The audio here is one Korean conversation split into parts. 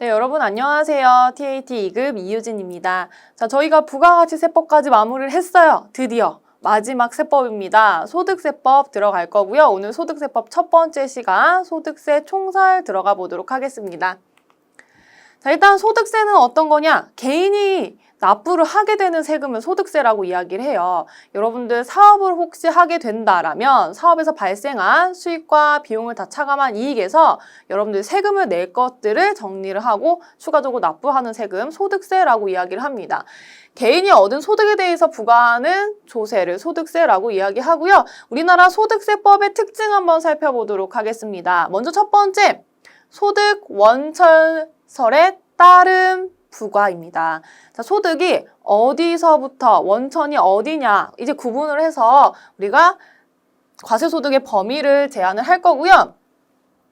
네, 여러분 안녕하세요. TAT 2급 이유진입니다. 자, 저희가 부가가치 세법까지 마무리를 했어요. 드디어. 마지막 세법입니다. 소득세법 들어갈 거고요. 오늘 소득세법 첫 번째 시간 소득세 총설 들어가 보도록 하겠습니다. 자, 일단 소득세는 어떤 거냐? 개인이 납부를 하게 되는 세금을 소득세라고 이야기를 해요. 여러분들 사업을 혹시 하게 된다라면 사업에서 발생한 수익과 비용을 다 차감한 이익에서 여러분들 세금을 낼 것들을 정리를 하고 추가적으로 납부하는 세금 소득세라고 이야기를 합니다. 개인이 얻은 소득에 대해서 부과하는 조세를 소득세라고 이야기하고요. 우리나라 소득세법의 특징 한번 살펴보도록 하겠습니다. 먼저 첫 번째, 소득 원천설에 따른 부과입니다. 자, 소득이 어디서부터 원천이 어디냐 이제 구분을 해서 우리가 과세소득의 범위를 제한을 할 거고요.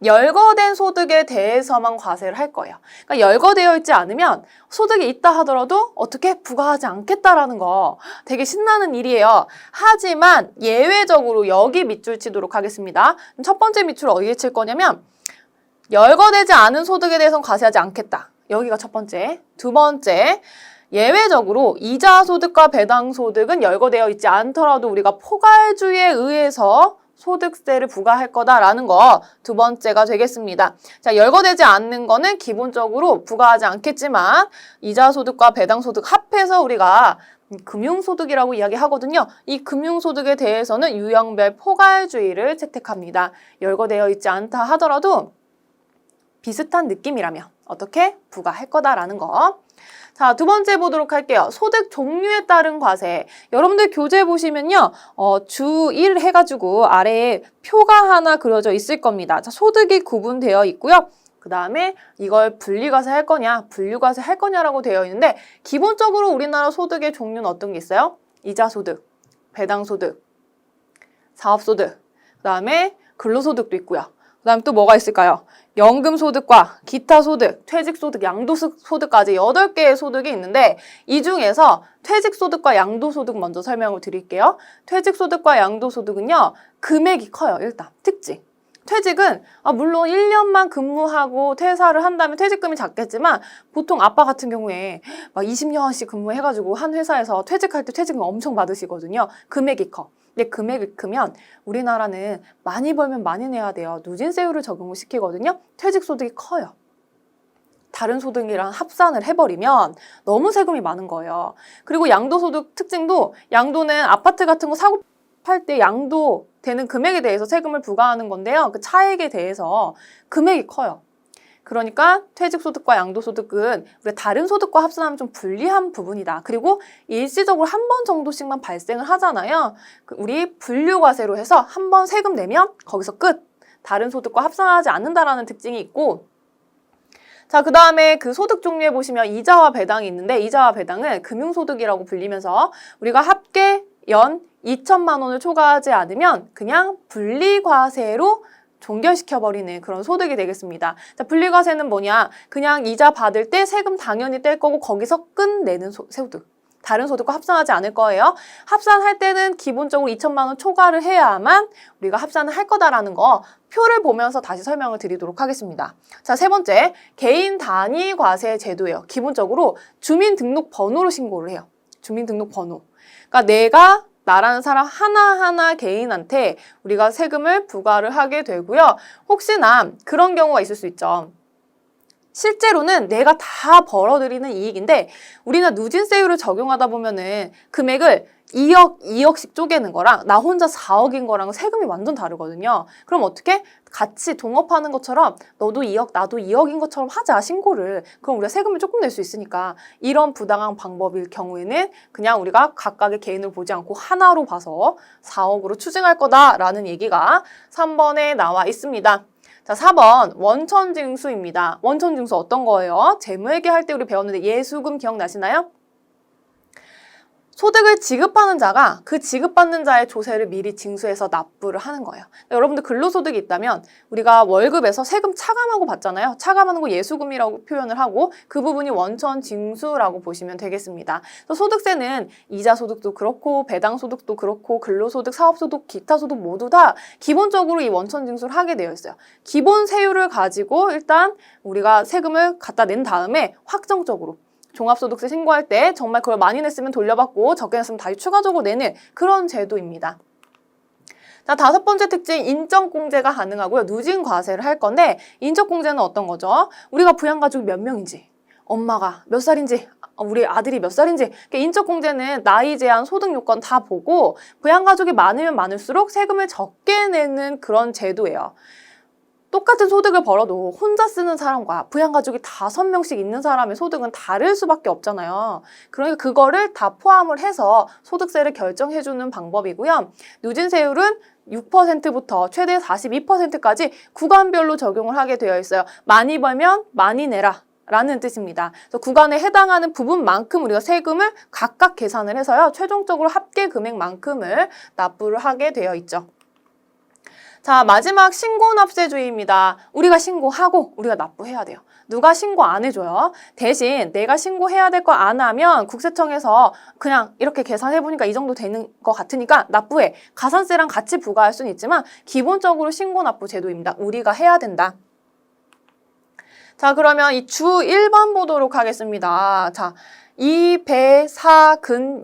열거된 소득에 대해서만 과세를 할 거예요. 그러니까 열거되어 있지 않으면 소득이 있다 하더라도 어떻게 부과하지 않겠다라는 거 되게 신나는 일이에요. 하지만 예외적으로 여기 밑줄 치도록 하겠습니다. 첫 번째 밑줄 어디에 칠 거냐면 열거되지 않은 소득에 대해서는 과세하지 않겠다. 여기가 첫 번째. 두 번째, 예외적으로 이자 소득과 배당 소득은 열거되어 있지 않더라도 우리가 포괄주의에 의해서 소득세를 부과할 거다라는 거 두 번째가 되겠습니다. 자, 열거되지 않는 거는 기본적으로 부과하지 않겠지만 이자 소득과 배당 소득 합해서 우리가 금융소득이라고 이야기하거든요. 이 금융소득에 대해서는 유형별 포괄주의를 채택합니다. 열거되어 있지 않다 하더라도 비슷한 느낌이라면 어떻게 부과할 거다라는 거. 자, 두 번째 보도록 할게요. 소득 종류에 따른 과세. 여러분들 교재 보시면요. 어, 주1 해가지고 아래에 표가 하나 그려져 있을 겁니다. 자, 소득이 구분되어 있고요. 그 다음에 이걸 분리과세 할 거냐, 분류과세 할 거냐라고 되어 있는데 기본적으로 우리나라 소득의 종류는 어떤 게 있어요? 이자소득, 배당소득, 사업소득, 그 다음에 근로소득도 있고요. 그 다음에 또 뭐가 있을까요? 연금소득과 기타소득, 퇴직소득, 양도소득까지 8개의 소득이 있는데 이 중에서 퇴직소득과 양도소득 먼저 설명을 드릴게요. 퇴직소득과 양도소득은요. 금액이 커요. 일단 특징. 퇴직은 아, 물론 1년만 근무하고 퇴사를 한다면 퇴직금이 작겠지만 보통 아빠 같은 경우에 막 20년씩 근무해가지고 한 회사에서 퇴직할 때 퇴직금 엄청 받으시거든요. 금액이 커. 근데 금액이 크면 우리나라는 많이 벌면 많이 내야 돼요. 누진세율을 적용을 시키거든요. 퇴직소득이 커요. 다른 소득이랑 합산을 해버리면 너무 세금이 많은 거예요. 그리고 양도소득 특징도 양도는 아파트 같은 거 사고 팔 때 양도 되는 금액에 대해서 세금을 부과하는 건데요. 그 차액에 대해서 금액이 커요. 그러니까 퇴직소득과 양도소득은 우리가 다른 소득과 합산하면 좀 불리한 부분이다. 그리고 일시적으로 한 번 정도씩만 발생을 하잖아요. 그 우리 분류과세로 해서 한 번 세금 내면 거기서 끝. 다른 소득과 합산하지 않는다라는 특징이 있고 자, 그 다음에 그 소득 종류에 보시면 이자와 배당이 있는데 이자와 배당은 금융소득이라고 불리면서 우리가 합계 연 2천만 원을 초과하지 않으면 그냥 분리과세로 종결시켜버리는 그런 소득이 되겠습니다. 자, 분리과세는 뭐냐? 그냥 이자 받을 때 세금 당연히 뗄 거고 거기서 끝내는 소, 소득. 다른 소득과 합산하지 않을 거예요. 합산할 때는 기본적으로 2천만 원 초과를 해야만 우리가 합산을 할 거다라는 거 표를 보면서 다시 설명을 드리도록 하겠습니다. 자, 세 번째, 개인 단위 과세 제도예요. 기본적으로 주민등록번호로 신고를 해요. 주민등록번호. 그러니까 내가 나라는 사람 하나하나 개인한테 우리가 세금을 부과를 하게 되고요. 혹시나 그런 경우가 있을 수 있죠. 실제로는 내가 다 벌어들이는 이익인데 우리가 누진세율을 적용하다 보면은 금액을 2억, 2억씩 쪼개는 거랑 나 혼자 4억인 거랑 세금이 완전 다르거든요. 그럼 어떻게? 같이 동업하는 것처럼 너도 2억, 나도 2억인 것처럼 하자, 신고를. 그럼 우리가 세금을 조금 낼 수 있으니까 이런 부당한 방법일 경우에는 그냥 우리가 각각의 개인을 보지 않고 하나로 봐서 4억으로 추징할 거다라는 얘기가 3번에 나와 있습니다. 자, 4번 원천징수입니다. 원천징수 어떤 거예요? 재무회계 할 때 우리 배웠는데 예수금 기억나시나요? 소득을 지급하는 자가 그 지급받는 자의 조세를 미리 징수해서 납부를 하는 거예요. 그러니까 여러분들 근로소득이 있다면 우리가 월급에서 세금 차감하고 받잖아요. 차감하는 거 예수금이라고 표현을 하고 그 부분이 원천 징수라고 보시면 되겠습니다. 소득세는 이자 소득도 그렇고 배당 소득도 그렇고 근로소득, 사업소득, 기타 소득 모두 다 기본적으로 이 원천 징수를 하게 되어 있어요. 기본 세율을 가지고 일단 우리가 세금을 갖다 낸 다음에 확정적으로 종합소득세 신고할 때 정말 그걸 많이 냈으면 돌려받고 적게 냈으면 다시 추가적으로 내는 그런 제도입니다. 자, 다섯 번째 특징, 인적공제가 가능하고요. 누진 과세를 할 건데, 인적공제는 어떤 거죠? 우리가 부양가족이 몇 명인지, 엄마가 몇 살인지, 우리 아들이 몇 살인지, 인적공제는 나이 제한, 소득 요건 다 보고, 부양가족이 많으면 많을수록 세금을 적게 내는 그런 제도예요. 똑같은 소득을 벌어도 혼자 쓰는 사람과 부양가족이 다섯 명씩 있는 사람의 소득은 다를 수밖에 없잖아요. 그러니까 그거를 다 포함을 해서 소득세를 결정해주는 방법이고요. 누진세율은 6%부터 최대 42%까지 구간별로 적용을 하게 되어 있어요. 많이 벌면 많이 내라. 라는 뜻입니다. 그래서 구간에 해당하는 부분만큼 우리가 세금을 각각 계산을 해서요. 최종적으로 합계 금액만큼을 납부를 하게 되어 있죠. 자, 마지막 신고 납세주의입니다. 우리가 신고하고 우리가 납부해야 돼요. 누가 신고 안 해줘요. 대신 내가 신고해야 될 거 안 하면 국세청에서 그냥 이렇게 계산해보니까 이 정도 되는 것 같으니까 납부해. 가산세랑 같이 부과할 수는 있지만 기본적으로 신고 납부 제도입니다. 우리가 해야 된다. 자, 그러면 이 주 1번 보도록 하겠습니다. 자, 이배사근연기예요.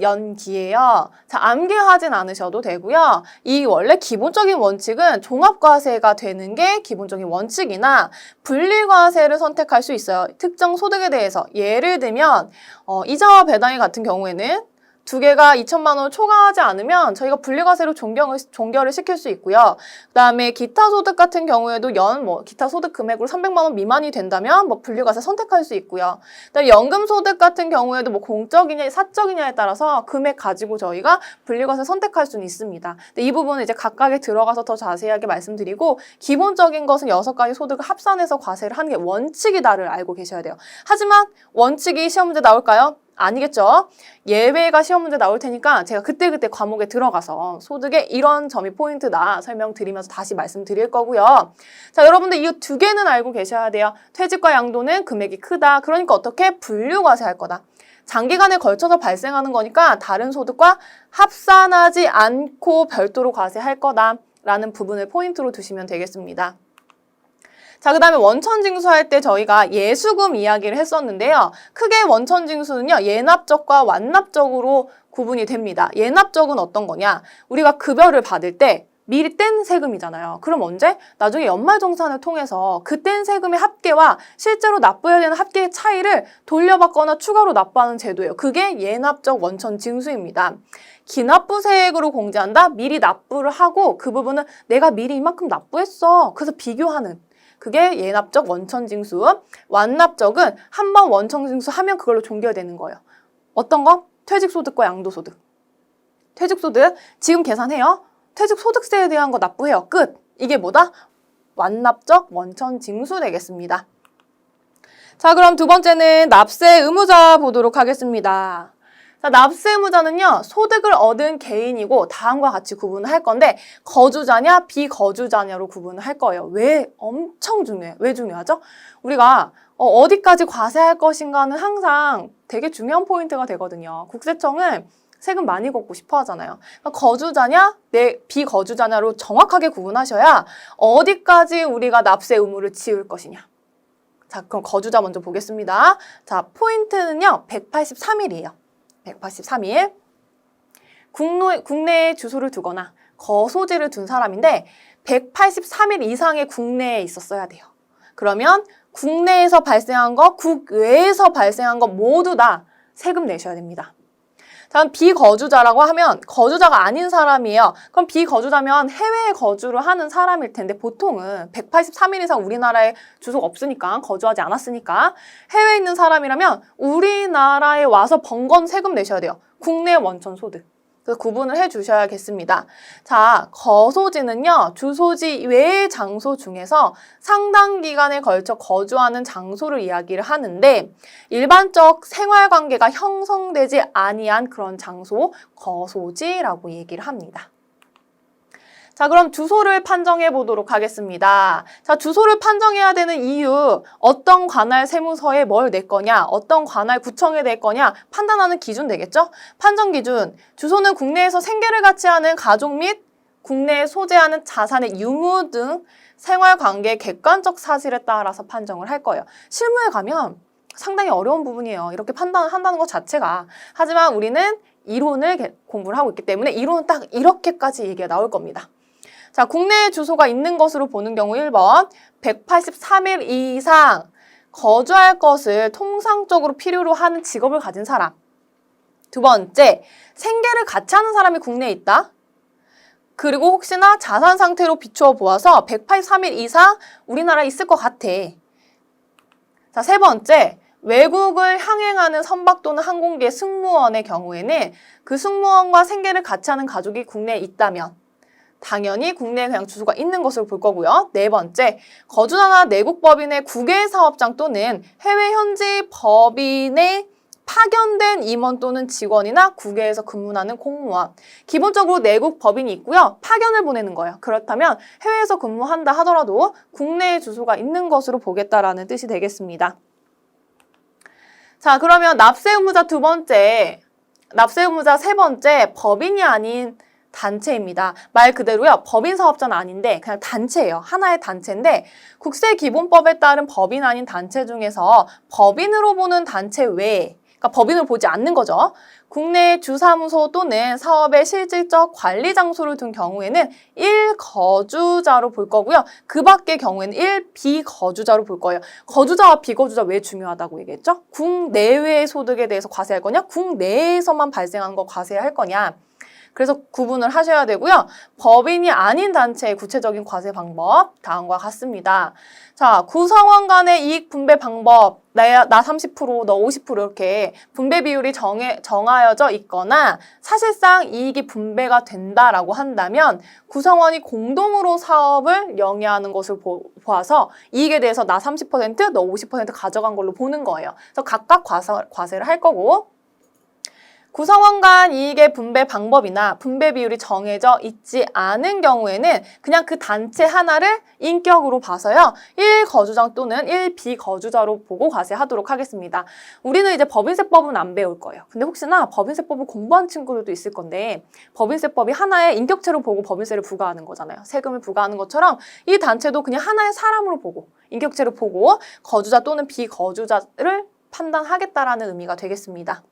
자, 암기하진 않으셔도 되고요. 이 원래 기본적인 원칙은 종합과세가 되는 게 기본적인 원칙이나 분리과세를 선택할 수 있어요. 특정 소득에 대해서 예를 들면 어, 이자와 배당이 같은 경우에는 두 개가 2천만 원을 초과하지 않으면 저희가 분리과세로 종경을, 종결을 시킬 수 있고요. 그다음에 기타 소득 같은 경우에도 연 뭐 기타 소득 금액으로 300만 원 미만이 된다면 뭐 분리과세 선택할 수 있고요. 그다음에 연금 소득 같은 경우에도 뭐 공적이냐 사적이냐에 따라서 금액 가지고 저희가 분리과세 선택할 수는 있습니다. 근데 이 부분은 이제 각각에 들어가서 더 자세하게 말씀드리고 기본적인 것은 여섯 가지 소득을 합산해서 과세를 하는 게 원칙이다를 알고 계셔야 돼요. 하지만 원칙이 시험 문제 나올까요? 아니겠죠. 예외가 시험 문제 나올 테니까 제가 그때그때 과목에 들어가서 소득의 이런 점이 포인트다 설명드리면서 다시 말씀드릴 거고요. 자, 여러분들 이 두 개는 알고 계셔야 돼요. 퇴직과 양도는 금액이 크다. 그러니까 어떻게 분류과세 할 거다. 장기간에 걸쳐서 발생하는 거니까 다른 소득과 합산하지 않고 별도로 과세할 거다. 라는 부분을 포인트로 두시면 되겠습니다. 자, 그 다음에 원천징수 할 때 저희가 예수금 이야기를 했었는데요. 크게 원천징수는요, 예납적과 완납적으로 구분이 됩니다. 예납적은 어떤 거냐? 우리가 급여를 받을 때 미리 뗀 세금이잖아요. 그럼 언제? 나중에 연말정산을 통해서 그 뗀 세금의 합계와 실제로 납부해야 되는 합계의 차이를 돌려받거나 추가로 납부하는 제도예요. 그게 예납적 원천 징수입니다. 기납부세액으로 공제한다? 미리 납부를 하고 그 부분은 내가 미리 이만큼 납부했어. 그래서 비교하는. 그게 예납적 원천징수. 완납적은 한 번 원천징수 하면 그걸로 종결되는 거예요. 어떤 거? 퇴직소득과 양도소득. 퇴직소득 지금 계산해요. 퇴직소득세에 대한 거 납부해요. 끝. 이게 뭐다? 완납적 원천징수 되겠습니다. 자, 그럼 두 번째는 납세 의무자 보도록 하겠습니다. 자, 납세 의무자는요, 소득을 얻은 개인이고, 다음과 같이 구분을 할 건데, 거주자냐, 비거주자냐로 구분을 할 거예요. 왜? 엄청 중요해요. 왜 중요하죠? 우리가 어, 디까지 과세할 것인가는 항상 되게 중요한 포인트가 되거든요. 국세청은 세금 많이 걷고 싶어 하잖아요. 그러니까 거주자냐, 내 비거주자냐로 정확하게 구분하셔야 어디까지 우리가 납세 의무를 지을 것이냐. 자, 그럼 거주자 먼저 보겠습니다. 자, 포인트는요, 183일이에요. 183일. 국내, 국내에 주소를 두거나 거소지를 둔 사람인데 183일 이상의 국내에 있었어야 돼요. 그러면 국내에서 발생한 거, 국외에서 발생한 거 모두 다 세금 내셔야 됩니다. 다음 비거주자라고 하면 거주자가 아닌 사람이에요. 그럼 비거주자면 해외에 거주를 하는 사람일 텐데 보통은 183일 이상 우리나라에 주소가 없으니까 거주하지 않았으니까 해외에 있는 사람이라면 우리나라에 와서 번건 세금 내셔야 돼요. 국내 원천 소득. 그래서 구분을 해 주셔야겠습니다. 자, 거소지는요, 주소지 외의 장소 중에서 상당 기간에 걸쳐 거주하는 장소를 이야기를 하는데, 일반적 생활 관계가 형성되지 아니한 그런 장소, 거소지라고 얘기를 합니다. 자, 그럼 주소를 판정해 보도록 하겠습니다. 자, 주소를 판정해야 되는 이유, 어떤 관할 세무서에 뭘 낼 거냐, 어떤 관할 구청에 낼 거냐 판단하는 기준 되겠죠? 판정 기준, 주소는 국내에서 생계를 같이 하는 가족 및 국내에 소재하는 자산의 유무 등 생활 관계 객관적 사실에 따라서 판정을 할 거예요. 실무에 가면 상당히 어려운 부분이에요. 이렇게 판단을 한다는 것 자체가. 하지만 우리는 이론을 개- 공부를 하고 있기 때문에 이론은 딱 이렇게까지 얘기가 나올 겁니다. 자, 국내에 주소가 있는 것으로 보는 경우 1번 183일 이상 거주할 것을 통상적으로 필요로 하는 직업을 가진 사람. 두 번째, 생계를 같이 하는 사람이 국내에 있다. 그리고 혹시나 자산 상태로 비추어 보아서 183일 이상 우리나라에 있을 것 같아. 자, 세 번째, 외국을 항행하는 선박 또는 항공기의 승무원의 경우에는 그 승무원과 생계를 같이 하는 가족이 국내에 있다면 당연히 국내에 그냥 주소가 있는 것으로 볼 거고요. 네 번째, 거주자나 내국 법인의 국외 사업장 또는 해외 현지 법인의 파견된 임원 또는 직원이나 국외에서 근무하는 공무원. 기본적으로 내국 법인이 있고요. 파견을 보내는 거예요. 그렇다면 해외에서 근무한다 하더라도 국내에 주소가 있는 것으로 보겠다라는 뜻이 되겠습니다. 자, 그러면 납세 의무자 두 번째, 납세 의무자 세 번째, 법인이 아닌 단체입니다. 말 그대로요. 법인 사업자는 아닌데 그냥 단체예요. 하나의 단체인데 국세 기본법에 따른 법인 아닌 단체 중에서 법인으로 보는 단체 외에 그러니까 법인을 보지 않는 거죠. 국내 주사무소 또는 사업의 실질적 관리 장소를 둔 경우에는 1거주자로 볼 거고요. 그 밖의 경우에는 1비거주자로 볼 거예요. 거주자와 비거주자 왜 중요하다고 얘기했죠? 국내외 소득에 대해서 과세할 거냐? 국내에서만 발생하는 거 과세할 거냐? 그래서 구분을 하셔야 되고요. 법인이 아닌 단체의 구체적인 과세 방법 다음과 같습니다. 자, 구성원 간의 이익 분배 방법 나, 나 30%, 너 50% 이렇게 분배 비율이 정해, 정하여져 있거나 사실상 이익이 분배가 된다라고 한다면 구성원이 공동으로 사업을 영위하는 것을 보, 보아서 이익에 대해서 나 30%, 너 50% 가져간 걸로 보는 거예요. 그래서 각각 과세, 과세를 할 거고 구성원 간 이익의 분배 방법이나 분배 비율이 정해져 있지 않은 경우에는 그냥 그 단체 하나를 인격으로 봐서요. 1거주장 또는 1비거주자로 보고 과세하도록 하겠습니다. 우리는 이제 법인세법은 안 배울 거예요. 근데 혹시나 법인세법을 공부한 친구들도 있을 건데 법인세법이 하나의 인격체로 보고 법인세를 부과하는 거잖아요. 세금을 부과하는 것처럼 이 단체도 그냥 하나의 사람으로 보고 인격체로 보고 거주자 또는 비거주자를 판단하겠다라는 의미가 되겠습니다.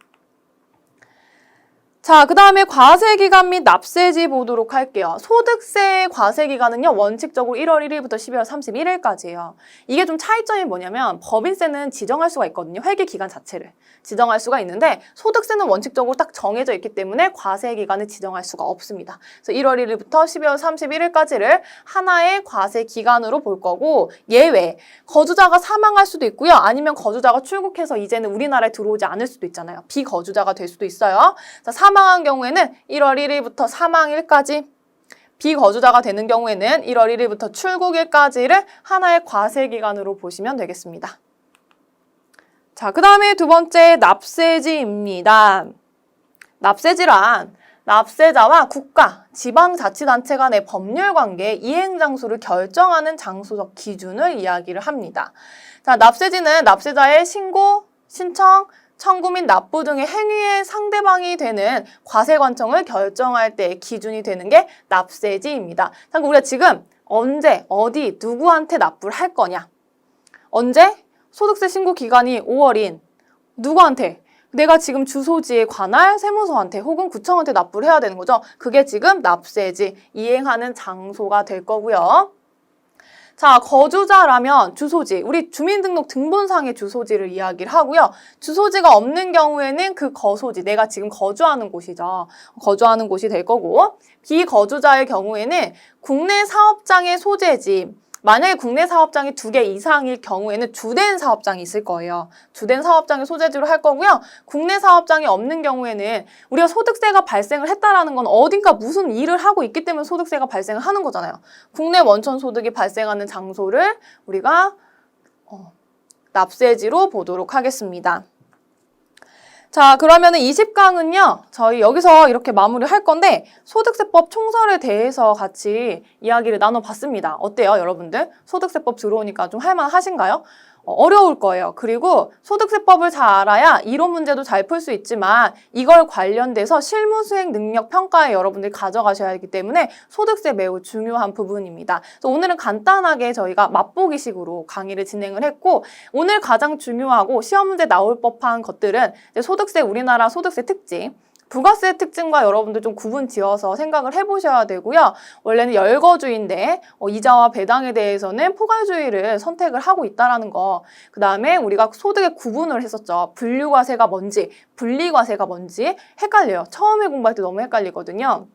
자, 그 다음에 과세기간 및 납세지 보도록 할게요. 소득세 과세기간은요, 원칙적으로 1월 1일부터 12월 31일까지예요. 이게 좀 차이점이 뭐냐면, 법인세는 지정할 수가 있거든요. 회계기간 자체를. 지정할 수가 있는데, 소득세는 원칙적으로 딱 정해져 있기 때문에 과세기간을 지정할 수가 없습니다. 그래서 1월 1일부터 12월 31일까지를 하나의 과세기간으로 볼 거고, 예외. 거주자가 사망할 수도 있고요. 아니면 거주자가 출국해서 이제는 우리나라에 들어오지 않을 수도 있잖아요. 비거주자가 될 수도 있어요. 자, 사망한 경우에는 1월 1일부터 사망일까지 비거주자가 되는 경우에는 1월 1일부터 출국일까지를 하나의 과세기간으로 보시면 되겠습니다. 자, 그 다음에 두 번째 납세지입니다. 납세지란 납세자와 국가, 지방자치단체 간의 법률 관계 이행 장소를 결정하는 장소적 기준을 이야기를 합니다. 자, 납세지는 납세자의 신고, 신청, 청구 및 납부 등의 행위의 상대방이 되는 과세 관청을 결정할 때의 기준이 되는 게 납세지입니다. 그러니까 우리가 지금 언제, 어디, 누구한테 납부를 할 거냐? 언제? 소득세 신고 기간이 5월인 누구한테? 내가 지금 주소지에 관할 세무서한테 혹은 구청한테 납부를 해야 되는 거죠. 그게 지금 납세지 이행하는 장소가 될 거고요. 자, 거주자라면 주소지, 우리 주민등록 등본상의 주소지를 이야기를 하고요. 주소지가 없는 경우에는 그 거소지, 내가 지금 거주하는 곳이죠. 거주하는 곳이 될 거고, 비거주자의 경우에는 국내 사업장의 소재지, 만약에 국내 사업장이 두 개 이상일 경우에는 주된 사업장이 있을 거예요. 주된 사업장을 소재지로 할 거고요. 국내 사업장이 없는 경우에는 우리가 소득세가 발생을 했다라는 건 어딘가 무슨 일을 하고 있기 때문에 소득세가 발생을 하는 거잖아요. 국내 원천 소득이 발생하는 장소를 우리가 어, 납세지로 보도록 하겠습니다. 자, 그러면 은 20강은요, 저희 여기서 이렇게 마무리 할 건데, 소득세법 총설에 대해서 같이 이야기를 나눠봤습니다. 어때요, 여러분들? 소득세법 들어오니까 좀 할만하신가요? 어, 어려울 거예요. 그리고 소득세법을 잘 알아야 이론 문제도 잘 풀 수 있지만 이걸 관련돼서 실무 수행 능력 평가에 여러분들이 가져가셔야 하기 때문에 소득세 매우 중요한 부분입니다. 그래서 오늘은 간단하게 저희가 맛보기식으로 강의를 진행을 했고 오늘 가장 중요하고 시험 문제 나올 법한 것들은 이제 소득세 우리나라 소득세 특징 부가세 특징과 여러분들 좀 구분 지어서 생각을 해보셔야 되고요. 원래는 열거주의인데 어, 이자와 배당에 대해서는 포괄주의를 선택을 하고 있다라는 거. 그 다음에 우리가 소득의 구분을 했었죠. 분류과세가 뭔지, 분리과세가 뭔지 헷갈려요. 처음에 공부할 때 너무 헷갈리거든요.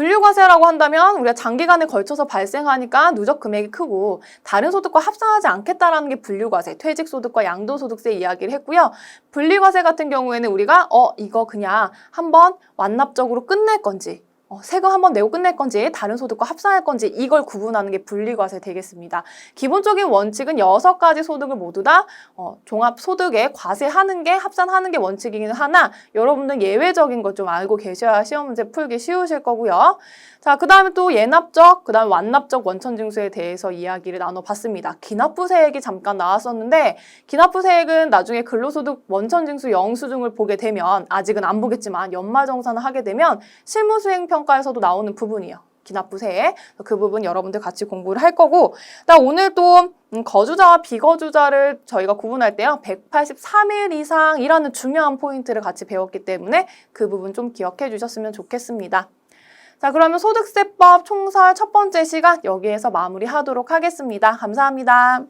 분류과세라고 한다면 우리가 장기간에 걸쳐서 발생하니까 누적 금액이 크고 다른 소득과 합산하지 않겠다라는 게 분류과세, 퇴직소득과 양도소득세 이야기를 했고요. 분리과세 같은 경우에는 우리가 어 이거 그냥 한번 완납적으로 끝낼 건지 어, 세금 한번 내고 끝낼 건지 다른 소득과 합산할 건지 이걸 구분하는 게 분리과세 되겠습니다. 기본적인 원칙은 여섯 가지 소득을 모두 다 어, 종합소득에 과세하는 게 합산하는 게 원칙이긴 하나 여러분들 예외적인 것 좀 알고 계셔야 시험 문제 풀기 쉬우실 거고요. 자, 그 다음에 또 예납적, 그 다음에 완납적 원천징수에 대해서 이야기를 나눠봤습니다. 기납부세액이 잠깐 나왔었는데 기납부세액은 나중에 근로소득 원천징수 영수증을 보게 되면 아직은 안 보겠지만 연말정산을 하게 되면 실무수행평가에서도 나오는 부분이에요. 기납부세 그 부분 여러분들 같이 공부를 할 거고 나 오늘 또 음, 거주자와 비거주자를 저희가 구분할 때요 183일 이상이라는 중요한 포인트를 같이 배웠기 때문에 그 부분 좀 기억해 주셨으면 좋겠습니다. 자 그러면 소득세법 총설 첫 번째 시간 여기에서 마무리하도록 하겠습니다. 감사합니다.